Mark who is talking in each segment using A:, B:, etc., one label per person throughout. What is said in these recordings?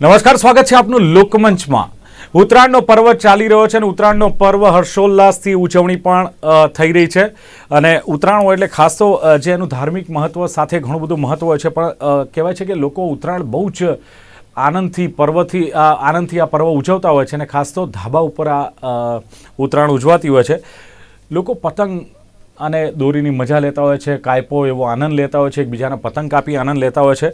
A: નમસ્કાર, સ્વાગત છે આપનું લોકમંચમાં. ઉત્તરાયણનો પર્વ ચાલી રહ્યો છે અને ઉત્તરાયણનો પર્વ હર્ષોલ્લાસથી ઉજવણી પણ થઈ રહી છે. અને ઉત્તરાયણ હોય એટલે ખાસ તો જે એનું ધાર્મિક મહત્ત્વ સાથે ઘણું બધું મહત્ત્વ હોય છે, પણ કહેવાય છે કે લોકો ઉત્તરાયણ બહુ જ આનંદથી, પર્વથી આનંદથી આ પર્વ ઉજવતા હોય છે અને ખાસ તો ધાબા ઉપર આ ઉત્તરાયણ ઉજવાતી હોય છે. લોકો પતંગ અને દોરીની મજા લેતા હોય છે, કાયપો એવો આનંદ લેતા હોય છે, એકબીજાના પતંગ કાપી આનંદ લેતા હોય છે.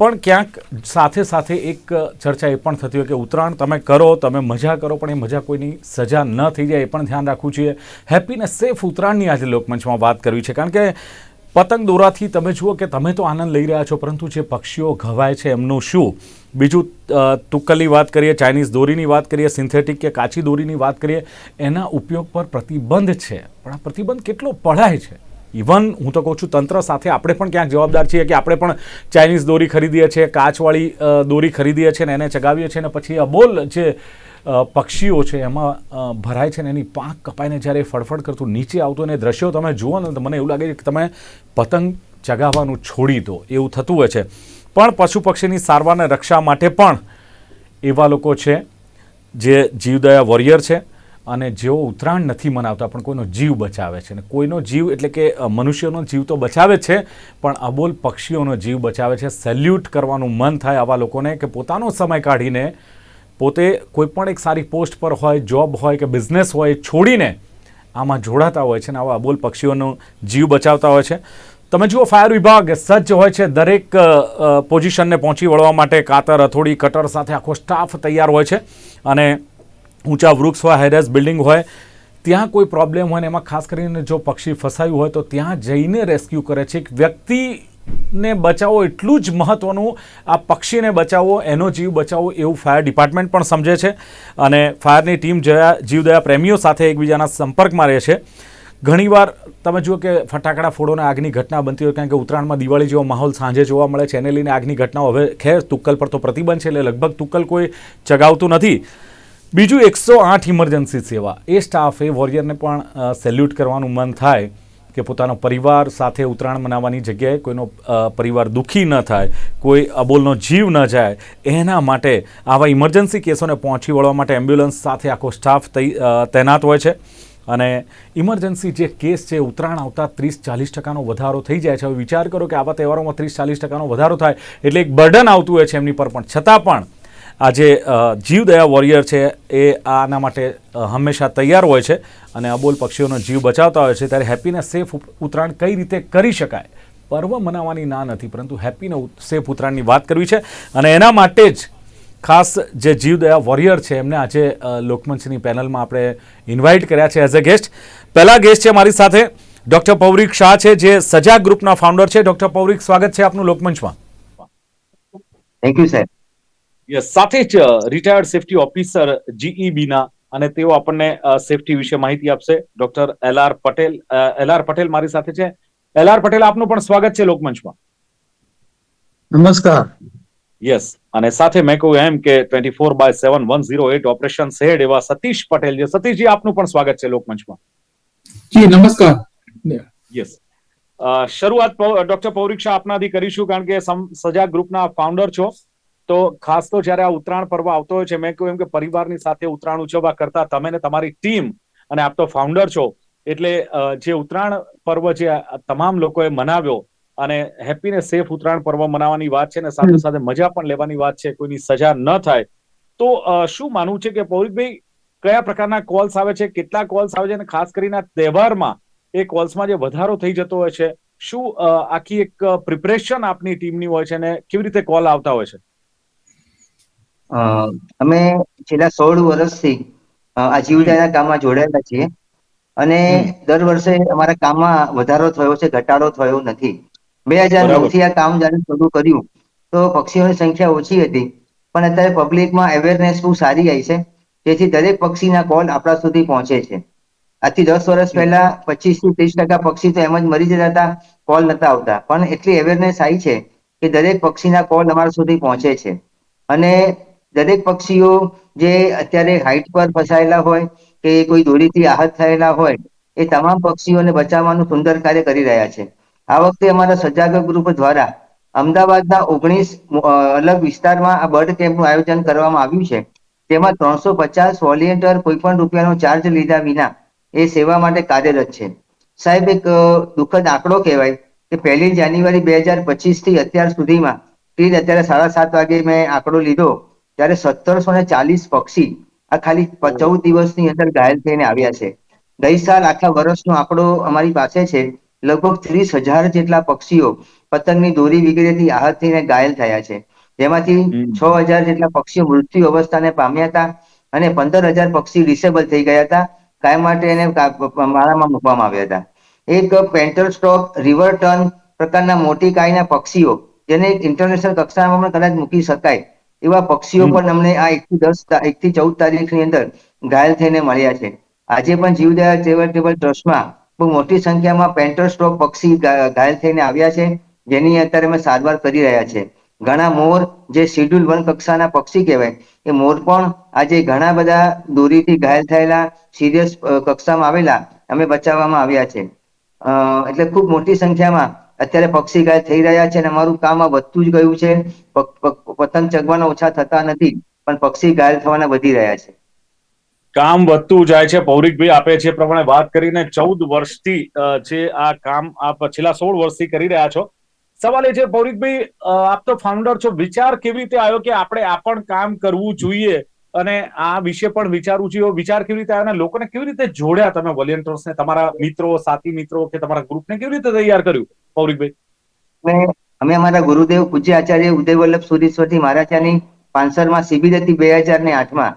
A: પણ ક્યાંક સાથે સાથે એક ચર્ચા એ પણ થતી હોય કે ઉત્તરાયણ તમે કરો, તમે મજા કરો, પણ એ મજા કોઈની સજા ન થઈ જાય એ પણ ધ્યાન રાખવું જોઈએ. હેપી સેફ ઉત્તરાયણની આજે લોકમંચમાં વાત કરવી છે. કારણ કે પતંગ દોરાથી તમે જુઓ કે તમે તો આનંદ લઈ રહ્યા છો, પરંતુ જે પક્ષીઓ ઘવાય છે એમનું શું? બીજું તુક્કલની વાત કરીએ, ચાઇનીઝ દોરીની વાત કરીએ, સિન્થેટિક કે કાચી દોરીની વાત કરીએ, એના ઉપયોગ પર પ્રતિબંધ છે. પણ આ પ્રતિબંધ કેટલો પડાય છે? ઇવન હું તો કહું છું, તંત્ર સાથે આપણે પણ ક્યાંક જવાબદાર છીએ કે આપણે પણ ચાઇનીઝ દોરી ખરીદીએ છીએ, કાચવાળી દોરી ખરીદીએ છીએ ને એને ચગાવીએ છીએ ને પછી અબોલ જે પક્ષીઓ છે એમાં ભરાય છે ને એની પાંખ કપાઈને જ્યારે ફડફડ કરતું નીચે આવતું અને દ્રશ્યો તમે જુઓ ને મને એવું લાગે છે કે તમે પતંગ ચગાવવાનું છોડી દો, એવું થતું હોય છે. પણ પશુ પક્ષીની સારવારને રક્ષા માટે પણ એવા લોકો છે જે જીવદયા વોરિયર છે. અને જેઓ ઉત્તરાયણ નથી મનાવતા, પણ કોઈનો જીવ બચાવે છે. અને કોઈનો જીવ એટલે કે મનુષ્યનો જીવ તો બચાવે છે, પણ અબોલ પક્ષીઓનો જીવ બચાવે છે. સેલ્યુટ કરવાનું મન થાય આવા લોકોને કે પોતાનો સમય કાઢીને પોતે કોઈ પણ એક સારી પોસ્ટ પર હોય, જોબ હોય કે બિઝનેસ હોય, છોડીને આમાં જોડાતા હોય છે અને આવા અબોલ પક્ષીઓનો જીવ બચાવતા હોય છે. તમે જુઓ, ફાયર વિભાગ સજ્જ હોય છે દરેક પોઝિશનને પહોંચી વળવા માટે. કાતર, હથોડી, કટર સાથે આખો સ્ટાફ તૈયાર હોય છે. અને ઊંચા વૃક્ષ હોય હાઈરાઇઝ બિલ્ડિંગ હોય, ત્યાં કોઈ પ્રોબ્લેમ હોય ને એમાં ખાસ કરીને જો પક્ષી ફસાયું હોય તો ત્યાં જઈને રેસ્ક્યુ કરે છે. એક વ્યક્તિને બચાવવો એટલું જ મહત્ત્વનું આ પક્ષીને બચાવવો એનો જીવ બચાવવો એવું ફાયર ડિપાર્ટમેન્ટ પણ સમજે છે. અને ફાયરની ટીમ જયા, જીવદયા પ્રેમીઓ સાથે એકબીજાના સંપર્કમાં રહે છે. ઘણીવાર તમે જુઓ કે ફટાકડા ફોડોને આગની ઘટના બનતી હોય, કારણ કે ઉત્તરાયણમાં દિવાળી જેવો માહોલ સાંજે જોવા મળે છે. એને લઈને આગની ઘટનાઓ હવે ખેર તુક્કલ પર તો પ્રતિબંધ છે, એટલે લગભગ તુક્કલ કોઈ ચગાવતું નથી. બીજું એકસો આઠ ઇમરજન્સી સેવા. એ સ્ટાફ વોરિયરને પણ સેલ્યુટ કરવાનું મન થાય કે પોતાનો પરિવાર સાથે ઉત્તરાયણ મનાવવાની જગ્યાએ કોઈનો પરિવાર દુઃખી ન થાય, કોઈ અબોલનો જીવ ન જાય, એના માટે આવા ઇમરજન્સી કેસોને પહોંચી વળવા માટે એમ્બ્યુલન્સ સાથે આખો સ્ટાફ તૈનાત હોય છે. અને ઇમરજન્સી જે કેસ છે, ઉત્તરાયણ આવતા ત્રીસ ચાલીસ ટકાનો વધારો થઈ જાય છે. હવે વિચાર કરો કે આવા તહેવારોમાં ત્રીસ ચાલીસ ટકાનો વધારો થાય, એટલે એક બર્ડન આવતું હોય છે એમની પર પણ. છતાં પણ આ જે જીવદયા વોરિયર છે એ આના માટે હંમેશા તૈયાર હોય છે અને અબોલ પક્ષીઓનો જીવ બચાવતા હોય છે. ત્યારે હેપીને સેફ ઉત્તરાયણ કઈ રીતે કરી શકાય? પર્વ મનાવવાની ના નથી, પરંતુ હેપીને સેફ ઉત્તરાયણની વાત કરવી છે. અને એના માટે જ ખાસ જે જીવદયા વોરિયર છે, એમને આજે લોકમંચની પેનલમાં આપણે ઇન્વાઇટ કર્યા છે એઝ અ ગેસ્ટ પહેલા ગેસ્ટ છે મારી સાથે ડૉક્ટર પૌરિક શાહ છે, જે સજા ગ્રુપના ફાઉન્ડર છે. ડૉક્ટર પૌરિક, સ્વાગત છે આપનું લોકમંચમાં.
B: થેન્ક યુ સાહેબ
A: સાથે જ રિટાયર્ડ સેફટી ઓફિસર જીઈબી ના અને તેઓ આપણને સેફટી વિશે માહિતી આપશે. Doctor L R Patel L R Patel મારી સાથે છે. એલ આર પટેલ આપનું પણ સ્વાગત છે લોકમંચમાં.
C: નમસ્કાર.
A: યસ અને સાથે મેં કહું એમ કે twenty four by seven one zero eight operation head એવા સતીશ પટેલ છે. સતીશજી આપનું પણ સ્વાગત છે લોકમંચમાં.
C: જી નમસ્કાર.
A: યસ શરૂઆત ડોક્ટર પૌરિક્ષા આપનાથી કરીશું કારણ કે સજાગ ગ્રુપના ફાઉન્ડર છો. તો ખાસ તો જ્યારે આ ઉત્તરાયણ પર્વ આવતો હોય છે, મેં કહ્યું એમ કે પરિવારની સાથે ઉત્તરાયણ ઉજવવા કરતા તમે ને તમારી ટીમ અને આપ તો ફાઉન્ડર છો, એટલે જે ઉત્તરાયણ પર્વ જે તમામ લોકોએ મનાવ્યો અને હેપી ને સેફ ઉત્તરાયણ પર્વ મનાવવાની વાત છે અને સાથે સાથે મજા પણ લેવાની વાત છે, કોઈની સજા ન થાય. તો શું માનવું છે કે પૌરિકભાઈ, કયા પ્રકારના કોલ્સ આવે છે, કેટલા કોલ્સ આવે છે અને ખાસ કરીને તહેવારમાં એ કોલ્સમાં જે વધારો થઈ જતો હોય છે, શું આખી એક પ્રિપરેશન આપની ટીમની હોય છે અને કેવી રીતે કોલ આવતા હોય છે?
B: અમે છેલ્લા સોળ વર્ષથી અ, આ જીવદયાના કામમાં જોડાયેલા છીએ. અને દર વર્ષે અમારા કામમાં વધારો થયો છે ઘટાડો થયો નથી. બે હજાર. નવથી આ કામ જયારે શરૂ કર્યું તો પક્ષીઓની સંખ્યા ઓછી હતી. પણ અત્યારે પબ્લિકમાં અવેરનેસ બહુ સારી આવી છે. તેથી દરેક પક્ષીના કોલ આપણા સુધી પહોંચે છે. આજથી દસ વર્ષ પહેલા પચીસથી ત્રીસ ટકા પક્ષી તો એમ જ મરી જતા હતા કોલ નતા આવતા. પણ એટલી અવેરનેસ આવી છે કે દરેક પક્ષીના કોલ અમારા સુધી પહોંચે છે. અને દરેક પક્ષીઓ જે અત્યારે હાઈટ પર ફસાયેલા હોય કે કોઈ દોરીથી આહત થયેલા હોય, એ તમામ પક્ષીઓને બચાવવાનું સુંદર કાર્ય કરી રહ્યા છે. આ વખતે અમારા સજાગ ગ્રુપ દ્વારા અમદાવાદના ઓગણીસ અલગ વિસ્તારમાં આ બર્ડ કેમ્પનું આયોજન કરવામાં આવ્યું છે. તેમાં ત્રણસો પચાસ વોલિયન્ટર કોઈ પણ રૂપિયાનો ચાર્જ લીધા વિના એ સેવા માટે કાર્યરત છે. સાહેબ, એક દુઃખદ આંકડો કહેવાય કે પહેલી જાન્યુઆરી બે હજાર પચીસથી અત્યાર સુધીમાં જ અત્યારે સાડા સાત વાગે મેં આંકડો લીધો ત્યારે સત્તરસો ને ચાલીસ પક્ષી આ ખાલી ચૌદ દિવસની અંદર ઘાયલ થઈને આવ્યા છે. ગઈ સાલ આખા વર્ષનો આંકડો અમારી પાસે છે. લગભગ ત્રીસ હજાર જેટલા પક્ષીઓ પતંગની દોરી વગેરેથી આહત થઈને ઘાયલ થયા છે. જેમાંથી છ હજાર જેટલા પક્ષીઓ મૃત્યુ અવસ્થાને પામ્યા હતા અને પંદર હજાર પક્ષી ડિસેબલ થઈ ગયા હતા. કાયમ માટે એને માળામાં મૂકવામાં આવ્યા હતા. એક પેન્ટર સ્ટોક રિવર ટર્ન પ્રકારના મોટી કાયના પક્ષીઓ જેને ઇન્ટરનેશનલ કક્ષામાં પણ કદાચ મૂકી શકાય એવા પક્ષીઓ પણ અમને આ એક થી દસ એક થી ચૌદ તારીખની અંદર ઘાયલ થઈને મળ્યા છે. આજે પણ જીવદયા ચેરિટેબલ ટ્રસ્ટમાં બહુ મોટી સંખ્યામાં પેન્ટર સ્ટ્રોક પક્ષી ઘાયલ થઈને આવ્યા છે જેની અત્યારે અમે સારવાર કરી રહ્યા છે. ઘણા મોર જે શિડ્યુલ વન કક્ષાના પક્ષી કહેવાય એ મોર પણ આજે ઘણા બધા દોરીથી ઘાયલ થયેલા સિરિયસ કક્ષામાં આવેલા અમે બચાવવામાં આવ્યા છે. એટલે ખૂબ મોટી સંખ્યામાં અત્યારે પક્ષી ગાય થઈ રહ્યા છે અને અમારું કામ આ વધતું જ ગયું છે. પતંગ ચગવાના ઓછા થતા નથી, પણ પક્ષી ઘાયલ થવાના વધી રહ્યા છે.
A: કામ વધતું જાય છે. પૌરિકભાઈ આપે છે પ્રમાણે વાત કરીને ચૌદ વર્ષથી જે આ કામ આપ છેલ્લા સોળ વર્ષથી કરી રહ્યા છો. સવાલ એ છે પૌરિકભાઈ આપ તો ફાઉન્ડર છો. વિચાર કેવી રીતે આવ્યો કે આપણે આ પણ કામ કરવું જોઈએ? અને આ વિશે પણ વિચારું છું એવો વિચાર કેવી રીતે આવ્યો લોકોને કેવી રીતે જોડ્યા તમે વોલેન્ટિયર્સને તમારા મિત્રો સાથી મિત્રો કે તમારા ગ્રુપને કેવી રીતે તૈયાર કર્યું? પૌરિકભાઈ
B: અમે અમે અમારા ગુરુદેવ પૂજ્ય આચાર્ય ઉદય વલ્લભ સુરીશ્વરજી મહારાજાની પાનસરમાં શિબિર હતી બે હજાર ને આઠમાં.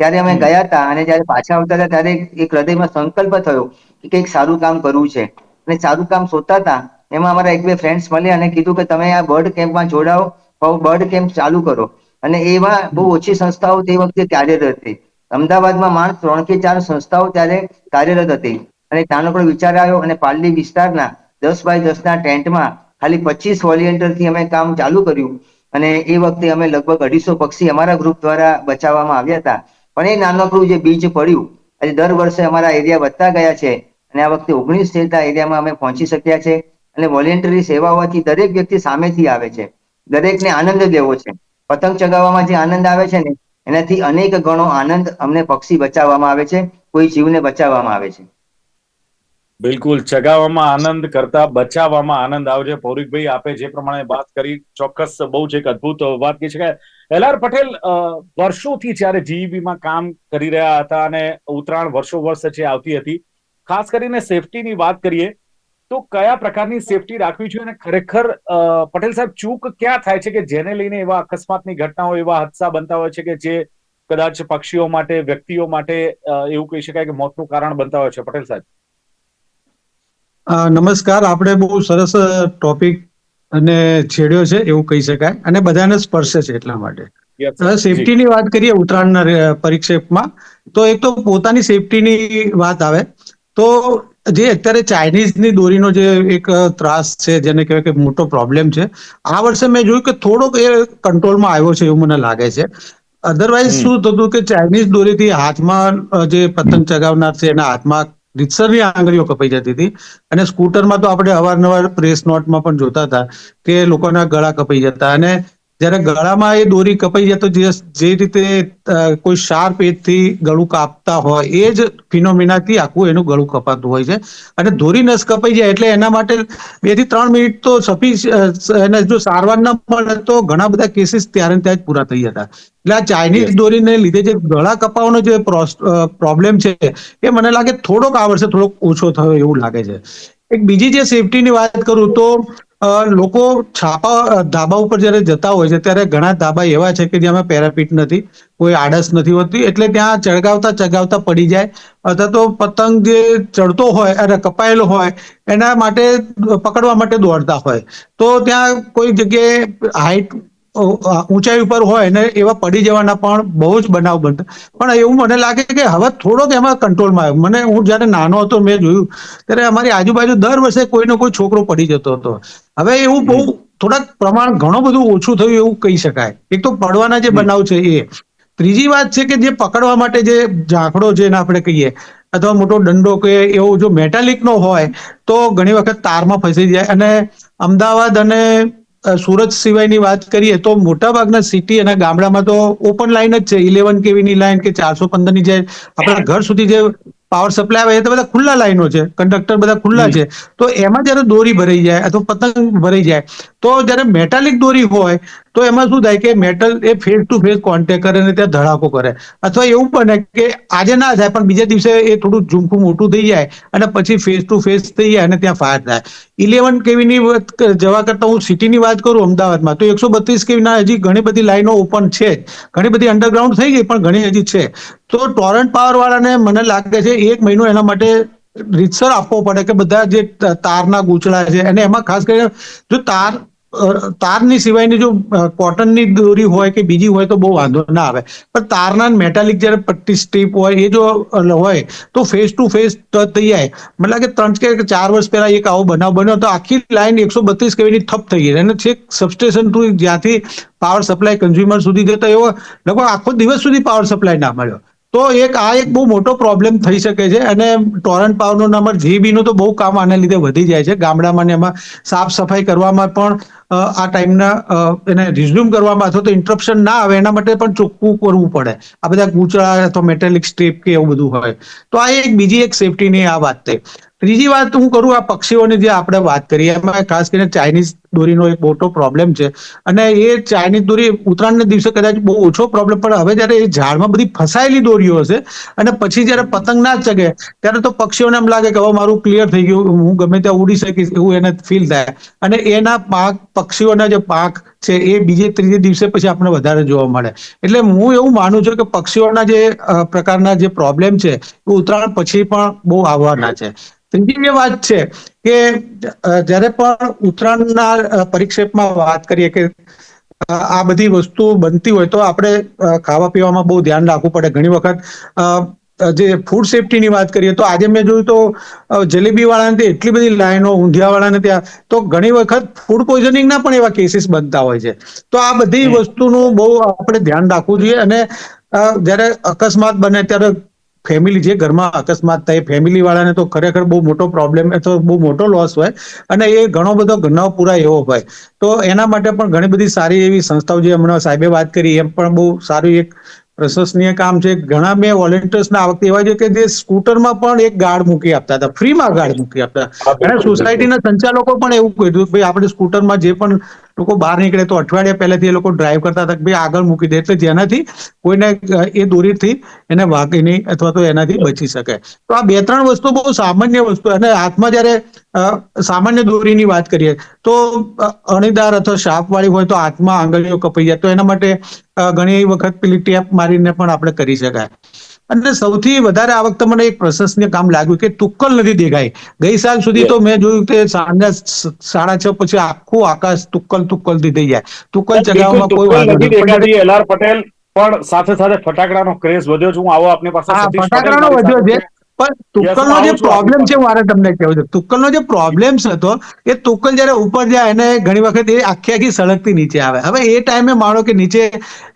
B: ત્યારે અમે ગયા હતા અને જ્યારે પાછા આવતા હતા ત્યારે એક હૃદયમાં સંકલ્પ થયો કે કંઈક સારું કામ કરવું છે. અને સારું કામ શોધતા હતા એમાં અમારા એક બે ફ્રેન્ડ્સ મળ્યા અને કીધું કે તમે આ બર્ડ કેમ્પમાં જોડાઓ બર્ડ કેમ્પ ચાલુ કરો. અને એમાં બહુ ઓછી સંસ્થાઓ તે વખતે કાર્યરત હતી. અમદાવાદમાં માત્ર ત્રણ કે ચાર સંસ્થાઓ ત્યારે કાર્યરત હતી. અને ત્યાંનો પણ વિચાર આવ્યો અને પાલડી વિસ્તારના દસ બાય દસના ટેન્ટમાં ખાલી પચીસથી અમે કામ ચાલુ કર્યું. અને એ વખતે અમે લગભગ અઢીસો પક્ષી અમારા ગ્રુપ દ્વારા બચાવવામાં આવ્યા હતા. પણ એ નાનકડું જે બીજ પડ્યું, આજે દર વર્ષે અમારા એરિયા વધતા ગયા છે. અને આ વખતે ઓગણીસ જેટલા એરિયામાં અમે પહોંચી શક્યા છે. અને વોલેન્ટરી સેવા હોવાથી દરેક વ્યક્તિ સામેથી આવે છે. દરેકને આનંદ લેવો છે. પતંગ ચગાવવામાં જે આનંદ આવે છે ને, એનાથી અનેક ગણો આનંદ અમને પક્ષી બચાવવામાં આવે છે, કોઈ જીવને બચાવવામાં આવે છે.
A: બિલકુલ, ચગાવવામાં આનંદ કરતા બચાવવામાં આનંદ આવજે પૌરિકભાઈ, આપે જે પ્રમાણે વાત કરી, ચોક્કસ બહુ જ એક અદભુત વાત કહી શકાય. એલ આર પટેલ વર્ષોથી જ્યારે જીઈબીમાં કામ કરી રહ્યા હતા અને ઉત્તરાયણ વર્ષો વર્ષ છે આવતી હતી. ખાસ કરીને સેફટીની વાત કરીએ તો કયા પ્રકારની સેફટી રાખવી જોઈએ અને ખરેખર પટેલ સાહેબ ચૂક ક્યાં થાય છે કે જેને લઈને એવા અકસ્માતની ઘટનાઓ એવા હાદસા બનતા હોય છે કે જે કદાચ પક્ષીઓ માટે વ્યક્તિઓ માટે એવું કહી શકાય કે મોતનું કારણ બનતા હોય છે? પટેલ સાહેબ.
C: અ, નમસ્કાર. આપણે બહુ સરસ ટોપિક અને છેડ્યો છે એવું કહી શકાય. અને બધાને સ્પર્શે છે એટલા માટે. સેફટીની વાત કરીએ ઉત્તરાયણના પરિક્ષેપમાં તો એક તો પોતાની સેફટીની વાત આવે. તો જે અત્યારે ચાઇનીઝની દોરીનો જે એક ત્રાસ છે જેને કહેવાય કે મોટો પ્રોબ્લેમ છે આ વર્ષે મેં જોયું કે થોડોક એ કંટ્રોલમાં આવ્યો છે એવું મને લાગે છે. અધરવાઇઝ શું થતું કે ચાઇનીઝ દોરીથી હાથમાં જે પતંગ ચગાવનાર છે એના હાથમાં રીતસરની આંગળીઓ કપાઈ જતી હતી. અને સ્કૂટરમાં તો આપણે અવારનવાર પ્રેસ નોટમાં પણ જોતા હતા કે લોકોના ગળા કપાઈ જતા. અને જ્યારે ગળામાં એ દોરી કપાઈ જાય તો જે જે રીતે કોઈ શાર્પ એજથી ગળું કાપતા હોય એ જ ફિનોમિનાથી આખું એનું ગળું કપાતું હોય છે. અને દોરી નસ કપાઈ જાય એટલે એના માટે બેથી ત્રણ મિનિટ તો સફી એને જો સારવાર ન મળે તો ઘણા બધા કેસીસ ત્યારે ત્યાં જ પૂરા થઈ જતા. એટલે આ ચાઇનીઝ દોરીને લીધે જે ગળા કપાવાનો જે પ્રોબ્લેમ છે એ મને લાગે થોડોક આ વર્ષે થોડોક ઓછો થયો એવું લાગે છે. એક બીજી જે સેફટીની વાત કરું તો લોકો છાપા ધાબા ઉપર જ્યારે જતા હોય છે, ત્યારે ઘણા ધાબા એવા છે કે જેમાં પેરાપીટ નથી, કોઈ આડસ નથી હોતી, એટલે ત્યાં ચડગાવતા ચગાવતા પડી જાય, અથવા તો પતંગ જે ચડતો હોય, અને કપાયેલો હોય, એના માટે, પકડવા માટે દોડતા હોય. તો ત્યાં કોઈ જગ્યાએ હાઈટ ઊંચાઈ ઉપર હોય ને એવા પડી જવાના પણ બહુ જ બનાવ બનતા. પણ એવું મને લાગે કે હવે થોડોક એમાં કંટ્રોલમાં આવ્યો. મને, હું જ્યારે નાનો હતો, મેં જોયું, ત્યારે અમારી આજુબાજુ દર વર્ષે કોઈનો કોઈ છોકરો પડી જતો હતો. હવે એવું બહુ થોડાક પ્રમાણ ઘણું બધું ઓછું થયું એવું કહી શકાય. એક તો પડવાના જે બનાવ છે એ. ત્રીજી વાત છે કે જે પકડવા માટે જે ઝાંખડો જેને આપણે કહીએ અથવા મોટો દંડો કે એવો જો મેટાલિકનો હોય તો ઘણી વખત તારમાં ફસી જાય. અને અમદાવાદ અને સુરત સિવાયની વાત કરીએ તો મોટાભાગના સિટી અને ગામડામાં તો ઓપન લાઈન જ છે. ઇલેવન કેવીની લાઈન કે ચારસો પંદરની જે આપણા ઘર સુધી જે પાવર સપ્લાય આવે એ તો બધા ખુલ્લા લાઈનો છે. કંડક્ટર બધા ખુલ્લા છે. તો એમાં જ્યારે દોરી ભરાઈ જાય અથવા પતંગ ભરાઈ જાય તો જ્યારે મેટાલિક દોરી હોય તો એમાં શું થાય કે મેટલ એ ફેસ ટુ ફેસ કોન્ટેક્ટ કરે અને ત્યાં ધડાકો કરે. અથવા એવું બને કે આજે ના થાય, પણ બીજા દિવસે એ થોડું ઝુમખું મોટું થઈ જાય અને પછી ફેસ ટુ ફેસ થઈ જાય અને ત્યાં ફાયર થાય. ઇલેવન કેવીની વાત જવા કરતાં હું સિટીની વાત કરું અમદાવાદમાં, તો એકસો બત્રીસ કેવીના હજી ઘણી બધી લાઈનો ઓપન છે. ઘણી બધી અંડરગ્રાઉન્ડ થઈ ગઈ, પણ ઘણી હજી છે. તો ટોરન્ટ પાવર વાળાને મને લાગે છે એક મહિનો એના માટે રીતસર આપવો પડે કે બધા જે તારના ગૂંચળા છે, અને એમાં ખાસ કરીને જો તાર તારની સિવાયની જો કોટનની દોરી હોય કે બીજી હોય તો બહુ વાંધો ના આવે. પણ તારના મેટાલિક જ્યારે પટ્ટી સ્ટ્રીપ હોય, એ જો હોય, તો ફેસ ટુ ફેસ થઈ જાય મતલબ કે ત્રણ કે ચાર વર્ષ પહેલા એક આવો બનાવ બન્યો તો આખી લાઈન એકસો બત્રીસ કેવીની થપ થઈ ગઈ. અને છેક સબસ્ટેશન ટુ જ્યાંથી પાવર સપ્લાય કન્ઝ્યુમર સુધી જતો એવો, લગભગ આખો દિવસ સુધી પાવર સપ્લાય ના મળ્યો. તો એક આ એક બહુ મોટો પ્રોબ્લેમ થઈ શકે છે અને ટોરન્ટ પાવરનો નંબર જીબીનું તો બહુ કામ આના લીધે વધી જાય છે. ગામડામાં ને એમાં સાફ સફાઈ કરવામાં પણ આ ટાઈમના એને રિઝ્યુમ કરવામાં અથવા તો ઇન્ટરપ્શન ના આવે એના માટે પણ ચોખ્ખું કરવું પડે. આ બધા ગૂંચળા અથવા મેટેલિક સ્ટ્રીપ કે એવું બધું હોય. તો આ એક બીજી એક સેફટીની આ વાત થઈ ત્રીજી વાત હું કરું આ પક્ષીઓની જે આપણે વાત કરીએ, એમાં ખાસ કરીને ચાઇનીઝ દોરીનો એક મોટો પ્રોબ્લેમ છે. અને એ ચાઇનીઝ દોરી ઉત્તરાયણના દિવસે કદાચ બહુ ઓછો પ્રોબ્લેમ પણ હવે જ્યારે એ ઝાડમાં બધી ફસાયેલી દોરીઓ હશે અને પછી જ્યારે પતંગ ના ચગે, ત્યારે તો પક્ષીઓને એમ લાગે કે હવે મારું ક્લિયર થઈ ગયું, હું ગમે ત્યાં ઉડી શકીશ, એવું એને ફીલ થાય. અને એના પાક, પક્ષીઓના જે પાક છે, એ બીજે ત્રીજે દિવસે પછી આપણે વધારે જોવા મળે. એટલે હું એવું માનું છું કે પક્ષીઓના જે પ્રકારના જે પ્રોબ્લેમ છે, એ ઉત્તરાયણ પછી પણ બહુ આવવાના છે. ત્રીજી જે વાત છે કે જ્યારે પણ ઉત્તરાયણના પરિક્ષેપમાં વાત કરીએ કે આ બધી વસ્તુ બનતી હોય તો આપણે ખાવા પીવામાં બહુ ધ્યાન રાખવું પડે. ઘણી વખત જે ફૂડ સેફટીની વાત કરીએ તો આજે મેં જોયું તો જલેબી વાળાને ત્યાં એટલી બધી લાઈનો ઊંધિયા વાળાને ત્યાં તો ઘણી વખત ફૂડ પોઈઝનિંગના પણ એવા કેસીસ બનતા હોય છે. તો આ બધી વસ્તુનું બહુ આપણે ધ્યાન રાખવું જોઈએ અને જ્યારે અકસ્માત બને ત્યારે ફેમિલી જે ઘરમાં અકસ્માત થાય ફેમિલી વાળાને તો ખરેખર બહુ મોટો પ્રોબ્લેમ અથવા બહુ મોટો લોસ હોય અને એ ઘણો બધો ઘરનો પૂરા એવો હોય. તો એના માટે પણ ઘણી બધી સારી એવી સંસ્થાઓ જે હમણાં સાહેબે વાત કરી એમ પણ બહુ સારું એક પ્રશંસનીય કામ છે. ઘણા મેં વોલેન્ટિયર્સના આ વખતે એવા છે કે જે સ્કૂટરમાં પણ એક ગાર્ડ મૂકી આપતા હતા ફ્રીમાં ગાર્ડ મૂકી આપતા અને સોસાયટીના સંચાલકો પણ એવું કીધું ભાઈ આપણે સ્કૂટરમાં જે પણ લોકો બહાર નીકળે તો અઠવાડિયા પહેલાથી એ લોકો ડ્રાઈવ કરતા હતા ભાઈ આગળ મૂકી દે. એટલે જેનાથી કોઈને એ દોરીથી એને વાગે નહીં અથવા તો એનાથી બચી શકે. તો આ બે ત્રણ વસ્તુ બહુ સામાન્ય વસ્તુ અને હાથમાં જ્યારે સામાન્ય દોરીની વાત કરીએ તો અણીદાર અથવા શાપ વાળી હોય તો હાથમાં આંગળીઓ કપાઈ જાય. તો એના માટે ઘણી વખત પેલી ટેપ મારીને પણ આપણે કરી શકાય. અને સૌથી વધારે આ વખતે મને એક પ્રશંસનીય કામ લાગ્યું કે તુક્કલ નથી દેખાય ગઈ સાલ સુધી તો મેં જોયું કે સાંજના સાડા છ પછી આખું આકાશ તુક્કલ તુક્કલથી થઈ જાય. તુક્કલ ચગાવવામાં કોઈ વાંધો
A: નથી એલ આર પટેલ પણ સાથે સાથે ફટાકડાનો ક્રેઝ વધ્યો છે. હું આવો આપની પાસે
C: ફટાકડાનો વધ્યો છે. પણ તુક્કલનો જે પ્રોબ્લેમ છે. મારે તમને કહેવું છે. તુક્કલનો જે પ્રોબ્લેમ હતો એ તુક્કલ જયારે ઉપર જાય એને ઘણી વખત એ આખી આખી સળગતી નીચે આવે. હવે એ ટાઈમે માનો કે નીચે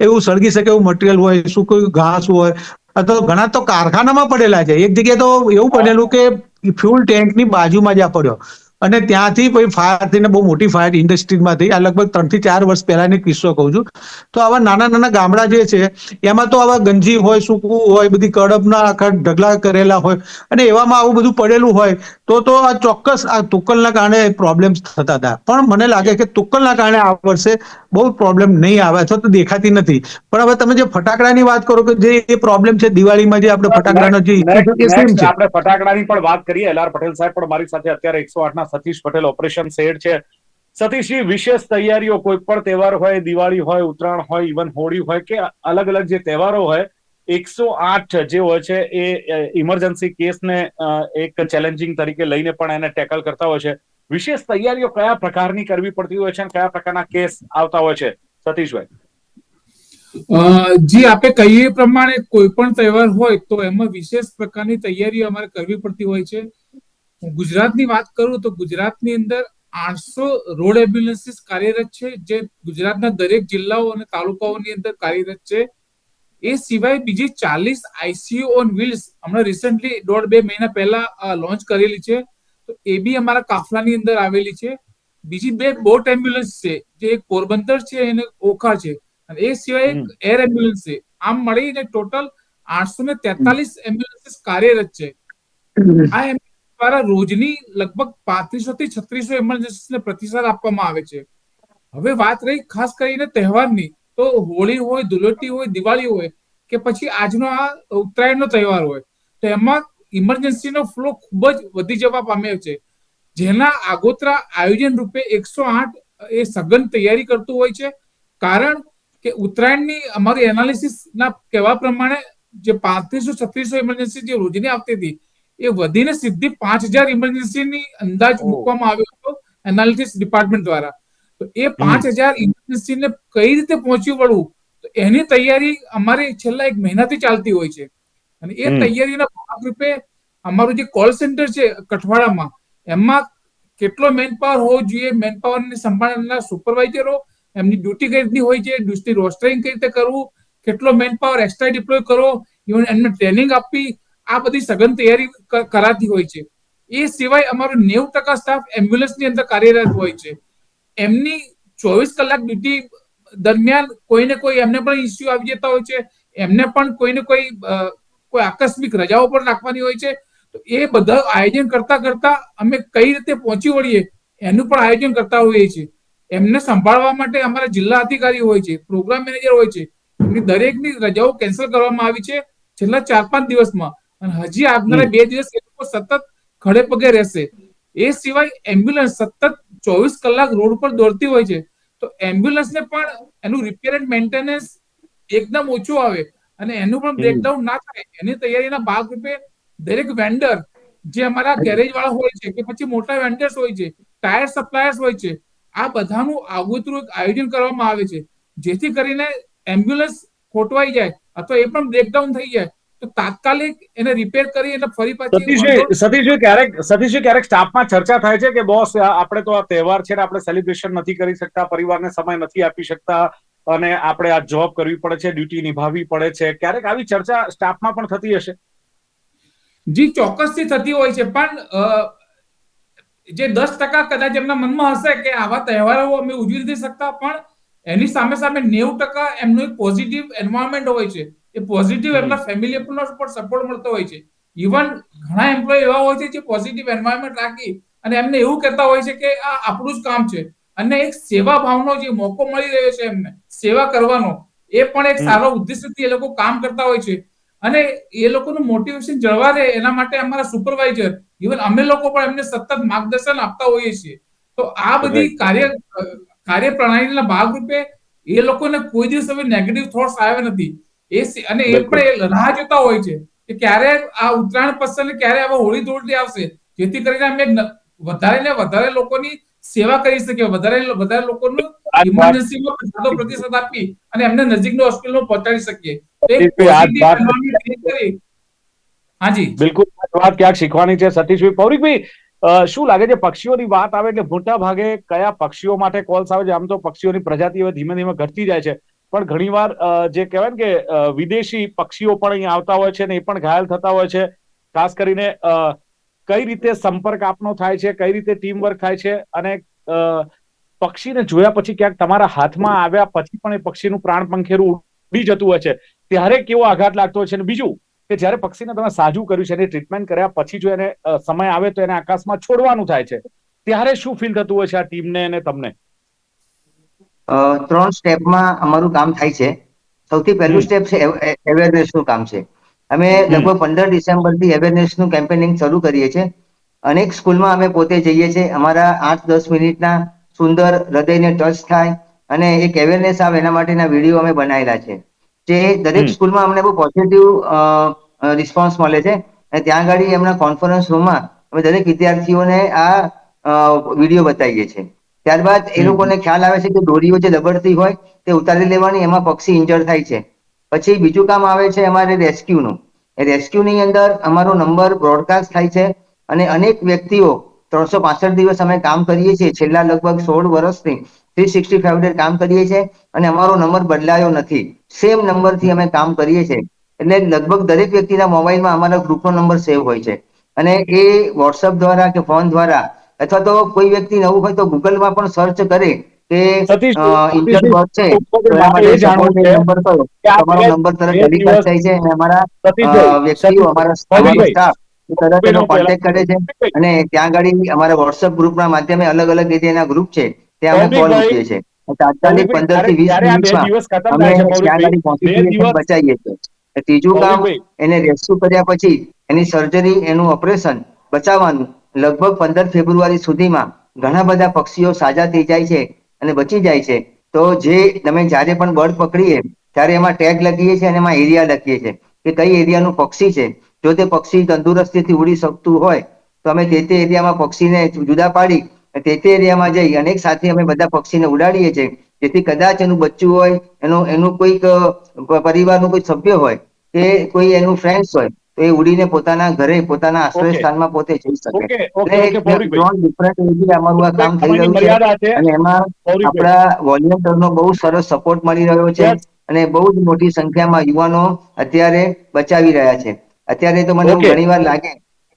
C: એવું સળગી શકે એવું મટીરિયલ હોય શું કોઈ ઘાસ હોય તો ઘણા તો કારખાનામાં પડેલા છે. એક જગ્યાએ તો એવું બનેલું કે ફ્યુલ ટેન્કની બાજુમાં જ આ પડ્યો. અને ત્યાંથી પછી ફાયર થઈને બહુ મોટી ફાયર ઇન્ડસ્ટ્રીમાં થઈ આ લગભગ ત્રણથી ચાર વર્ષ પહેલાની કિસ્સો કહું છું. તો આવા નાના નાના ગામડા જે છે એમાં તો આવા ગંજી હોય સૂકવું હોય બધી કડપના આખા ઢગલા કરેલા હોય અને એવામાં આવું બધું પડેલું હોય તો તો આ ચોક્કસ આ તુક્કલના કારણે પ્રોબ્લેમ્સ થતા હતા. પણ મને લાગે કે તુક્કલના કારણે આ વર્ષે બહુ પ્રોબ્લેમ નહીં આવે અથવા તો દેખાતી નથી. પણ હવે તમે જે ફટાકડાની વાત કરો કે જે એ પ્રોબ્લેમ છે દિવાળીમાં જે આપણે ફટાકડાનો જે
A: આપણે ફટાકડાની પણ વાત કરીએ. એલ આર પટેલ સાહેબ પણ મારી સાથે અત્યારે એકસો આઠના સતીશ પટેલ ઓપરેશન સેડ છે. સતીશજી, વિશેષ તૈયારીઓ કોઈ પણ તહેવાર હોય, દિવાળી હોય, ઉત્તરાયણ હોય ઇવન હોળી હોય કે અલગ અલગ જે તહેવારો હોય, એકસો આઠ જે હોય છે એ ઇમરજન્સી કેસને એક ચેલેન્જિંગ તરીકે લઈને પણ એને ટેકલ કરતા હોય છે. વિશેષ તૈયારીઓ કયા પ્રકારની કરવી પડતી હોય છે અને કયા પ્રકારના કેસ આવતા હોય છે? સતીશભાઈ.
D: જી, આપે કહીએ પ્રમાણે કોઈ પણ તહેવાર હોય તો એમાં વિશેષ પ્રકારની તૈયારી અમારે કરવી પડતી હોય છે. ગુજરાતની વાત કરું તો ગુજરાતની અંદર આઠસો રોડ એમ્બ્યુલન્સીસ કાર્યરત છે જે ગુજરાતના દરેક જિલ્લાઓ અને તાલુકાઓની અંદર કાર્યરત છે. એ સિવાય બીજી ચાલીસ આઈસીયુ ઓન વ્હીલ્સ હમણાં રિસન્ટલી દોઢ બે મહિના પહેલા લોન્ચ કરેલી છે. તો એ બી અમારા કાફલાની અંદર આવેલી છે. બીજી બે બોટ એમ્બ્યુલન્સ છે જે એક પોરબંદર છે અને ઓખા છે. અને એ સિવાય એક એર એમ્બ્યુલન્સ છે. આમ મળીને ટોટલ આઠસો ને તેતાલીસ એમ્બ્યુલન્સીસ કાર્યરત છે. આ દ્વારા રોજની લગભગ પાંત્રીસો થી છત્રીસો એમરજન્સીને પ્રતિસાદ આપવામાં આવે છે. હવે વાત રહી ખાસ કરીને તહેવારની, તો હોળી હોય ધુલટી હોય, દિવાળી હોય, કે પછી આજનો આ ઉત્તરાયણનો તહેવાર હોય, તો એમાં ઇમરજન્સીનો ફ્લો ખૂબ જ વધી જવા પામ્યો છે. જેના આગોતરા આયોજન રૂપે એકસો આઠ એ સઘન તૈયારી કરતું હોય છે. કારણ કે ઉત્તરાયણની અમારી એનાલિસિસ ના કહેવા પ્રમાણે જે પાંત્રીસો છત્રીસો ઇમરજન્સી જે રોજની આવતી હતી એ વધીને સીધી પાંચ હજાર ઇમરજન્સીની અંદાજ મૂકવામાં આવ્યો હતો એનાલિસિસ ડિપાર્ટમેન્ટ દ્વારા. તો એ પાંચ હજાર ઇમરજન્સીને કઈ રીતે પહોંચી વળવું? તો એની તૈયારી અમારી છેલ્લા એક મહિનાથી ચાલતી હોય છે. અને એ. તૈયારીના ભાગરૂપે અમારું જે કોલ સેન્ટર છે કઠવાડામાં એમાં કેટલો મેન પાવર હોવો જોઈએ મેન પાવરની સંભાળનાર સુપરવાઇઝરો એમની ડ્યુટી કઈ રીતની હોય છે ડ્યુટી રોસ્ટરિંગ કઈ રીતે કરવું કેટલો મેન પાવર એક્સ્ટ્રા ડિપ્લોય કરો ઇવન એમને ટ્રેનિંગ આપવી આ બધી સઘન તૈયારી કરાતી હોય છે. એ સિવાય અમારો નેવું ટકા સ્ટાફ એમ્બ્યુલન્સની અંદર કાર્યરત હોય છે. એમની ચોવીસ કલાક ડ્યુટી દરમિયાન કોઈને કોઈ એમને પણ ઇસ્યુ આવી જતા હોય છે. એમને પણ કોઈને કોઈ કોઈ આકસ્મિક રજાઓ પણ રાખવાની હોય છે. તો એ બધા આયોજન કરતા કરતા અમે કઈ રીતે પહોંચી વળીએ એનું પણ આયોજન કરતા હોઈએ છીએ. એમને સંભાળવા માટે અમારા જિલ્લા અધિકારી હોય છે પ્રોગ્રામ મેનેજર હોય છે. એમની દરેકની રજાઓ કેન્સલ કરવામાં આવી છે. છેલ્લા ચાર પાંચ દિવસમાં અને હજી આવનારા બે દિવસ એ લોકો સતત ખડે પગે રહેશે. એ સિવાય એમ્બ્યુલન્સ સતત ચોવીસ કલાક રોડ પર દોડતી હોય છે. તો એમ્બ્યુલન્સને પણ એનું રિપેર એન્ડ મેન્ટેનન્સ એકદમ ઓછું આવે અને એનું પણ બ્રેકડાઉન ના થાય એની તૈયારીના ભાગરૂપે દરેક વેન્ડર જે અમારા ગેરેજ વાળા હોય છે કે પછી મોટા વેન્ડર્સ હોય છે ટાયર સપ્લાયર્સ હોય છે આ બધાનું આગોતરું એક આયોજન કરવામાં આવે છે. જેથી કરીને એમ્બ્યુલન્સ ખોટવાઈ જાય અથવા એ પણ બ્રેકડાઉન થઈ જાય. તો તાત્કાલિક એને રિપેર કરી એટલે ફરી પાછી
A: સતીશભાઈ ક્યારેક સતીશભાઈ ક્યારેક સ્ટાફમાં ચર્ચા થાય છે કે બોસ આપણે તો આ તહેવાર છે આપણે સેલિબ્રેશન નથી કરી શકતા પરિવારને સમય નથી આપી શકતા અને આપણે આ જોબ કરવી પડે છે ડ્યુટી નિભાવવી પડે છે. ક્યારેક આવી ચર્ચા સ્ટાફમાં પણ થતી હશે.
D: જી ચોક્કસથી થતી હોય છે. પણ જે દસ ટકા કદાચ એમના મનમાં હશે કે આવા તહેવારો અમે ઉજવી નથી શકતા પણ એની સામે સામે નેવું ટકા એમનું એક પોઝિટિવ એન્વાયરમેન્ટ હોય છે. એ પોઝિટિવ એમના ફેમિલી પણ સપોર્ટ મળતો હોય છે. ઇવન ઘણા એમ્પ્લોય એવા હોય છે જે પોઝિટિવ એન્વાયરમેન્ટ રાખી અને એમને એવું કહેતા હોય છે કે આ આપણું જ કામ છે. અને એક સેવા ભાવનો જે મોકો મળી રહ્યો છે એમને સેવા કરવાનો એ પણ એક સારો ઉદ્દેશ્યથી એ લોકો કામ કરતા હોય છે. અને એ લોકોનું મોટિવેશન જળવા રહે એના માટે અમારા સુપરવાઇઝર ઇવન અમે લોકો પણ એમને સતત માર્ગદર્શન આપતા હોઈએ છીએ. તો આ બધી
A: કાર્ય
D: કાર્ય પ્રણાલીના કાર્યપ્રણાલીના ભાગરૂપે એ લોકોને કોઈ દિવસ હવે નેગેટિવ થોટ્સ આવ્યા નથી. એ અને એ પણ રાહ જોતા હોય છે કે ક્યારે આ ઉત્તરાયણ પસંદ ક્યારે આવા હોળી ધૂળેટી આવશે. જેથી કરીને અમે વધારે ને વધારે લોકોની સેવા કરી શકીએ. વધારે વધારે લોકોનું ઇમરજન્સીમાં સારો પ્રતિસાદ આપી અને એમને નજીકનો હોસ્પિટલમાં પહોંચાડી શકીએ. હાજી
A: બિલકુલ વાત ક્યાંક શીખવાની છે સતીશભાઈ. પૌરિકભાઈ શું લાગે છે પક્ષીઓની વાત આવે એટલે મોટા ભાગે કયા પક્ષીઓ માટે કોલ્સ આવે છે? આમ તો પક્ષીઓની પ્રજાતિ હવે ધીમે ધીમે ઘટતી જાય છે. પણ ઘણીવાર વાર જે કહેવાય ને કે વિદેશી પક્ષીઓ પણ અહીં આવતા હોય છે ને એ પણ ઘાયલ થતા હોય છે. ખાસ કરીને કઈ રીતે સંપર્ક આપનો થાય છે, કઈ રીતે ટીમ વર્ક થાય છે અને પક્ષીને જોયા પછી ક્યાંક તમારા હાથમાં આવ્યા પછી પણ એ પક્ષીનું પ્રાણ પંખેરું ઉડી જતું હોય છે. ત્યારે કેવો આઘાત લાગતો હોય છે અને બીજું કે જ્યારે પક્ષીને તમે સાજું કર્યું છે એની ટ્રીટમેન્ટ કર્યા પછી જો એને સમય આવે તો એને આકાશમાં છોડવાનું થાય છે. ત્યારે શું ફીલ થતું હોય છે આ ટીમને અને તમને?
B: ત્રણ સ્ટેપમાં અમારું કામ થાય છે. સૌથી પહેલું સ્ટેપ છે અવેરનેસનું કામ છે. અમે લગભગ પંદર ડિસેમ્બરથી અવેરનેસનું કેમ્પેનિંગ શરૂ કરીએ છીએ. અનેક સ્કૂલમાં અમે પોતે જઈએ છીએ. અમારા આઠ દસ મિનિટના સુંદર હૃદયને ટચ થાય અને એક અવેરનેસ આવે એના માટેના વીડિયો અમે બનાવેલા છે. જે દરેક સ્કૂલમાં અમને બહુ પોઝિટિવ રિસ્પોન્સ મળે છે. અને ત્યાં આગળ એમના કોન્ફરન્સ રૂમમાં અમે દરેક વિદ્યાર્થીઓને આ વીડિયો બતાવીએ છીએ. ત્યારબાદ એ લોકોને ખ્યાલ આવે છે કે દોરીઓ જે દબડતી હોય તે ઉતારી લેવાની એમાં પક્ષી ઇન્જર થાય છે. પછી બીજું કામ આવે છે અમારે રેસ્ક્યુનું એ રેસ્ક્યુની અંદર અમારો નંબર બ્રોડકાસ્ટ થાય છે અને અનેક વ્યક્તિઓ ત્રણસો પાસઠ દિવસ અમે કામ કરીએ છીએ. છેલ્લા લગભગ સોળ વર્ષથી થ્રી સિક્સટી ફાઈવ ડે કામ કરીએ છીએ અને અમારો નંબર બદલાયો નથી. સેમ નંબરથી અમે કામ કરીએ છીએ. એટલે લગભગ દરેક વ્યક્તિના મોબાઈલમાં અમારા ગ્રુપનો નંબર સેવ હોય છે. અને એ વોટ્સઅપ દ્વારા કે ફોન દ્વારા અથવા તો કોઈ વ્યક્તિ નવું હોય તો ગૂગલમાં પણ સર્ચ કરે કે
A: સતીશ,
B: વર્ક છે. એના નંબર તમારો નંબર તરત ટેલિકાસ્ટ થાય છે અને અમારા વ્યક્તિઓ અમારા સ્ટાફ તરત એનો કોન્ટેક્ટ કરે છે અને ત્યાં આગળ અમારા વોટ્સએપ ગ્રુપના માધ્યમે અલગ અલગ એરિયાના ગ્રુપ છે ત્યાં અમે કોલ મૂકીએ છીએ. તાત્કાલિક પંદરથી વીસ મિનિટમાં અમે ત્યાં આગળ
A: દિવસ-
B: બચાવીએ છીએ. ત્રીજું કામ એને રેસ્ક્યુ કર્યા પછી એની સર્જરી એનું ઓપરેશન બચાવવાનું લગભગ પંદર ફેબ્રુઆરી સુધીમાં ઘણા બધા પક્ષીઓ સાજા થઈ જાય છે અને બચી જાય છે. તો જે તમે જ્યારે પણ બર્ડ પકડીએ, ત્યારે એમાં ટેગ લખીએ છીએ અને એમાં એરિયા લખીએ છીએ કે કઈ એરિયાનું પક્ષી છે. જો તે પક્ષી તંદુરસ્તીથી ઉડી શકતું હોય, તો અમે તે તે એરિયામાં પક્ષીને જુદા પાડી તે તે એરિયામાં જઈ અને એક સાથે અમે બધા પક્ષીને ઉડાડીએ છીએ. જેથી કદાચ એનું બચ્ચું હોય, એનું એનું કોઈક પરિવારનું કોઈ સભ્ય હોય કે કોઈ એનું ફ્રેન્ડ્સ હોય તો એ ઉડીને પોતાના ઘરે પોતાના આશ્રય સ્થાનમાં પોતે જઈ શકે. એટલે અમારું આ કામ થઈ રહ્યું છે. અને એમાં આપણા વોલેન્ટિયરનો બહુ સરસ સપોર્ટ મળી રહ્યો છે અને બહુ જ મોટી સંખ્યામાં યુવાનો અત્યારે બચાવી રહ્યા છે. અત્યારે તો મને. ઘણીવાર લાગે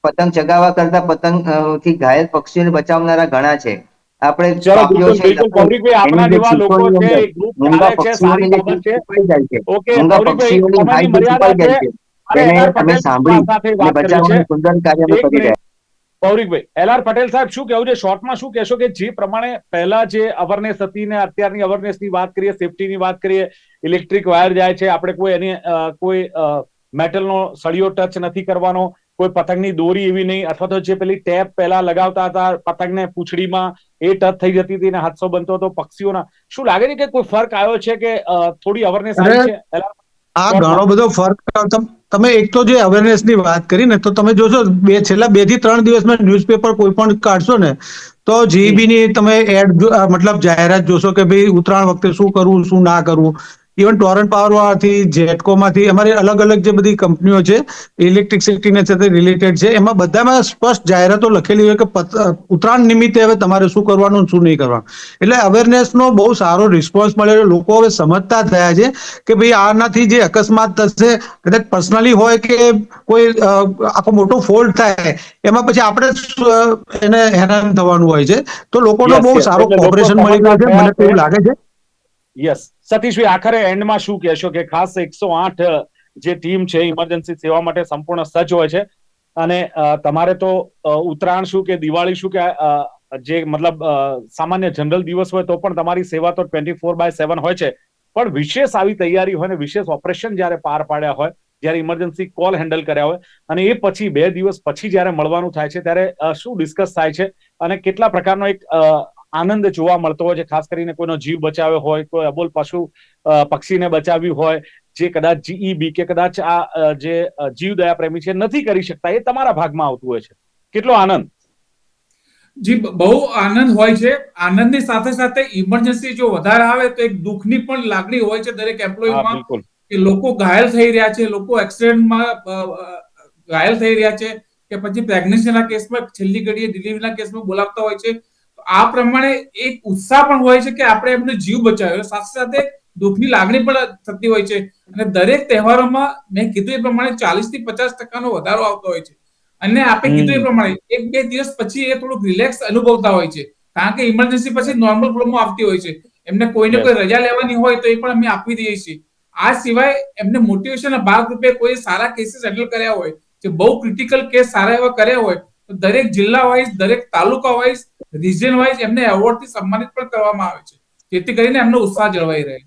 B: પતંગ ચગાવવા કરતા પતંગથી ઘાયલ પક્ષીઓને બચાવનારા ઘણા છે. આપણે મૂંગા પક્ષીઓની જાય છે. મૂંગા પક્ષીઓની જાય છે. તેને
A: એલ આર
B: અમે
A: પટેલ
B: સાંભળી અને
A: વાત કરી છે.
B: બચાવવાનું સુંદર કાર્ય કરી રહ્યા
A: પૌરિકભાઈ એલ આર પટેલ સાહેબ શું કહેવું છે? શોર્ટમાં શું કહેશો કે જે પ્રમાણે પહેલા જે અવેરનેસ હતી ને અત્યારની અવેરનેસની વાત કરીએ સેફટીની વાત કરીએ ઇલેક્ટ્રિક વાયર જાય છે આપણે કોઈ એની કોઈ મેટલનો સળિયો ટચ નથી કરવાનો કોઈ પતંગની દોરી એવી નહીં અથવા તો જે પેલી ટેપ પહેલા લગાવતા હતા પતંગને પૂંછડીમાં એ ટચ થઈ જતી હતી ને હાદસો બનતો હતો પક્ષીઓના. શું લાગે છે કે કોઈ ફર્ક આવ્યો છે કે અ, થોડી અવેરનેસ આવી છે? LR
C: આ ઘણો બધો ફરક તમ- એક તો જે અવેરનેસની વાત કરી ને, તો તમે જોશો બે, છેલ્લા બેથી ત્રણ દિવસમાં ન્યૂઝપેપર કોઈ પણ કાઢશો ને, તો જીબી ની તમે એડ મતલબ જાહેરાત જોશો કે ભાઈ ઉત્તરાયણ વખતે શું કરવું, શું ના કરવું. ઇવન ટોરન્ટ પાવરમાંથી જેટકો માંથી અમારી અલગ અલગ જે બધી કંપનીઓ છે ઇલેક્ટ્રિસિટી ને સાથે રિલેટેડ છે. એમાં બધામાં સ્પષ્ટ જાહેરાતો લખેલી હોય કે ઉત્તરાયણ નિમિત્તે હવે તમારે શું કરવાનું શું નહીં કરવાનું. એટલે અવેરનેસ નો બહુ સારો રિસ્પોન્સ મળેલો લોકો હવે સમજતા થયા છે કે ભાઈ આનાથી જે અકસ્માત થશે કદાચ પર્સનલી હોય કે કોઈ આખો મોટો ફોલ્ટ થાય એમાં પછી આપણે એને હેરાન થવાનું હોય છે. તો લોકોનો બહુ. સારો કોઓપરેશન મળી રહ્યો છે. મને એવું લાગે છે.
A: યસ સતીશભાઈ આખરે એન્ડમાં શું કહેશો કે ખાસ એકસો આઠ જે ટીમ છે ઇમરજન્સી સેવા માટે સંપૂર્ણ સજ્જ હોય છે. અને તમારે તો ઉત્તરાયણ શું કે દિવાળી શું કે જે મતલબ સામાન્ય જનરલ દિવસ હોય તો પણ તમારી સેવા તો ટ્વેન્ટી ફોર બાય સેવન હોય છે. પણ વિશેષ આવી તૈયારી હોય ને, વિશેષ ઓપરેશન જ્યારે પાર પાડ્યા હોય, જ્યારે ઇમરજન્સી કોલ હેન્ડલ કર્યા હોય, અને એ પછી બે દિવસ પછી જ્યારે મળવાનું થાય છે, ત્યારે શું ડિસ્કસ થાય છે? અને કેટલા પ્રકારનો એક આનંદ જોવા મળતો હોય છે. ખાસ કરીને કોઈનો જીવ બચાવ્યો હોય કોઈ અબોલ પશુ પક્ષીને બચાવ્યું હોય જે કદાચ જીઈબી કે કદાચ આ જે જીવ દયા પ્રેમી છે નથી કરી શકતા એ તમારા ભાગમાં આવતું હોય છે. કેટલો આનંદ?
D: જી બહુ આનંદ હોય છે. આનંદની સાથે સાથે ઇમરજન્સી જો વધારે આવે તો એક દુઃખની પણ લાગણી હોય છે દરેક એમ્પ્લોયમાં કે લોકો ઘાયલ થઈ રહ્યા છે લોકો એક્સિડન્ટમાં ઘાયલ થઈ રહ્યા છે કે પછી પ્રેગ્નન્સીના કેસમાં છેલ્લી ઘડીએ ડિલિવરીના કેસમાં બોલાવતા હોય છે. આ પ્રમાણે એક ઉત્સાહ પણ હોય છે કે આપણે એમનો જીવ બચાવ્યો. સાથે સાથે દુઃખની લાગણી પણ થતી હોય છે. અને દરેક તહેવારોમાં મેં કીધું એ પ્રમાણે ચાલીસથી પચાસ ટકાનો વધારો આવતો હોય છે. અને આપણે કીધું એ પ્રમાણે એક બે દિવસ પછી એ થોડુંક રિલેક્સ અનુભવતા હોય છે. કારણ કે ઇમરજન્સી પછી નોર્મલ ફ્લોમાં આવતી હોય છે. એમને કોઈને કોઈ રજા લેવાની હોય તો એ પણ અમે આપી દઈએ છીએ. આ સિવાય એમને મોટિવેશનના ભાગરૂપે કોઈ સારા કેસીસ હેન્ડલ કર્યા હોય જે બહુ ક્રિટિકલ કેસ સારા એવા કર્યા હોય તો દરેક જિલ્લા વાઇઝ દરેક તાલુકા વાઇઝ રિજન વાઇઝ એમને એવોર્ડથી સન્માનિત પણ કરવામાં આવે છે. જેથી કરીને એમનો ઉત્સાહ જળવાઈ રહે.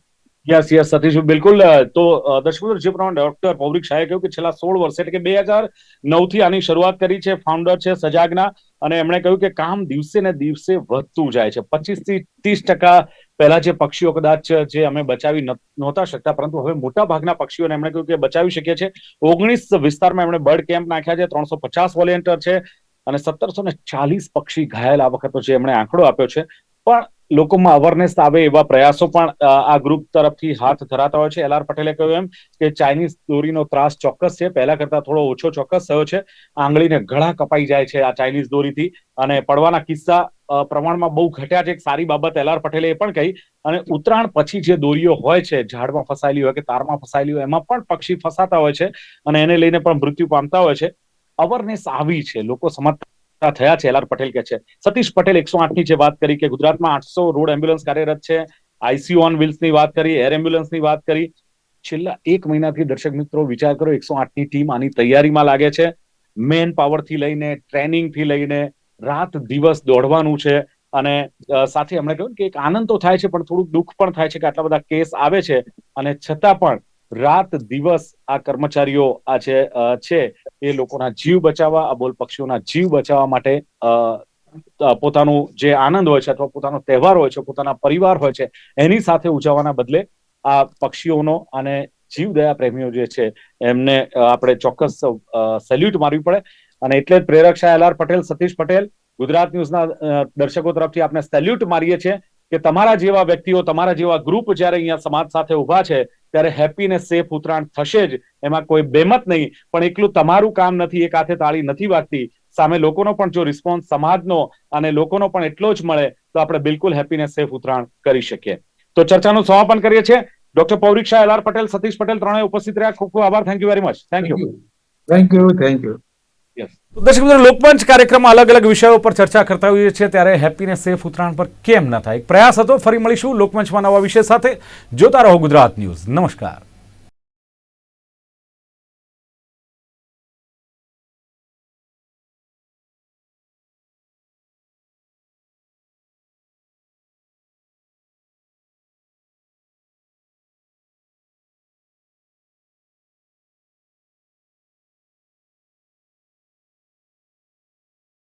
A: યસ યસ સતીશ બિલકુલ તો દર્શક મિત્રો, જે પ્રમાણે ડોક્ટર પૌરિક શાહે કહ્યું કે છેલ્લા સોળ વર્ષ એટલે કે બે હજાર નવથી આની શરૂઆત કરી છે ફાઉન્ડર છે સજાગના અને એમણે કહ્યું કે કામ દિવસે ને દિવસે વધતું જાય છે. પચીસથી ત્રીસ ટકા પહેલા જે પક્ષીઓ કદાચ જે અમે બચાવી નહોતા શકતા પરંતુ હવે મોટા ભાગના પક્ષીઓને એમણે કહ્યું કે બચાવી શકીએ છીએ. ઓગણીસ વિસ્તારમાં એમણે બર્ડ કેમ્પ નાખ્યા છે ત્રણસો પચાસ વોલેન્ટિયર છે અને સત્તરસો ને ચાલીસ પક્ષી ઘાયલ આ વખતનો જે એમણે આંકડો આપ્યો છે. પણ લોકોમાં અવેરનેસ આવે એવા પ્રયાસો પણ આ ગ્રુપ તરફથી હાથ ધરાતા હોય છે. એલ આર પટેલે કહ્યું એમ કે ચાઇનીઝ દોરીનો ત્રાસ ચોક્કસ છે. પહેલા કરતા થોડો ઓછો ચોક્કસ થયો છે. આંગળીને ઘણા કપાઈ જાય છે આ ચાઇનીઝ દોરીથી. અને પડવાના કિસ્સા પ્રમાણમાં બહુ ઘટ્યા છે. એક સારી બાબત એલ આર પટેલે એ પણ કહી. અને ઉત્તરાયણ પછી જે દોરીઓ હોય છે, ઝાડમાં ફસાયેલી હોય કે તારમાં ફસાયેલી હોય, એમાં પણ પક્ષી ફસાતા હોય છે. અને એને લઈને પણ મૃત્યુ પામતા હોય છે. અવેરનેસ આવી છે. લોકો સમર્થતા થયા છે. એલઆર પટેલ કે છે. સતીશ પટેલ એકસો આઠની જે વાત કરી કે ગુજરાતમાં આઠસો રોડ એમ્બ્યુલન્સ કાર્યરત છે. આઈસીયુ ઓન વ્હીલ્સની વાત કરી, એર એમ્બ્યુલન્સની વાત કરી. છેલ્લા એક મહિનાથી દર્શક મિત્રો વિચાર કરો, એકસો આઠની ટીમ આની તૈયારીમાં લાગે છે. મેન પાવરથી લઈને ટ્રેનિંગથી લઈને રાત દિવસ દોડવાનું છે. અને સાથે એમણે કહ્યું કે એક આનંદ તો થાય છે, પણ થોડુંક દુઃખ પણ થાય છે કે આટલા બધા કેસ આવે છે. અને છતાં પણ રાત દિવસ આ કર્મચારીઓ આ જે છે, એ લોકોના જીવ બચાવવા, આ બોલ પક્ષીઓના જીવ બચાવવા માટે પોતાનું જે આનંદ હોય છે અથવા પોતાનો તહેવાર હોય છે, પોતાના પરિવાર હોય છે, એની સાથે ઉજવવાના બદલે આ પક્ષીઓનો અને જીવદયા પ્રેમીઓ જે છે, એમને આપણે ચોક્કસ સેલ્યુટ મારવી પડે. અને એટલે જ પ્રેરક શાહ એલ પટેલ, સતીશ પટેલ, ગુજરાત ન્યૂઝના દર્શકો તરફથી આપણે સેલ્યુટ મારીએ છીએ કે તમારા જેવા વ્યક્તિઓ, તમારા જેવા ગ્રુપ જ્યારે અહીંયા સમાજ સાથે ઊભા છે ત્યારે હેપી ને સેફ ઉત્તરાયણ થશે જ. એમાં કોઈ બેમત નહીં. પણ એકલું તમારું કામ નથી, એક હાથે તાળી નથી વાગતી. સામે લોકોનો પણ જો રિસ્પોન્સ સમાજનો અને લોકોનો પણ એટલો જ મળે, તો આપણે બિલકુલ હેપી ને સેફ ઉત્તરાયણ કરી શકીએ. તો ચર્ચાનું સમાપન કરીએ છીએ. Doctor Paurik Shah L R Patel, Satish Patel ત્રણેય ઉપસ્થિત રહ્યા. ખૂબ ખૂબ આભાર. Thank you very much thank you
C: thank you thank you
A: દર્શક મિત્રો, લોકમંચ કાર્યક્રમમાં અલગ અલગ વિષયો પર ચર્ચા કરતા હોઈએ છીએ. ત્યારે હેપી સેફ ઉત્તરાયણ પર કેમ ન થાય? પ્રયાસ હતો. ફરી મળીશું લોકમંચમાં નવા વિષય સાથે. જોતા રહો ગુજરાત ન્યૂઝ. નમસ્કાર.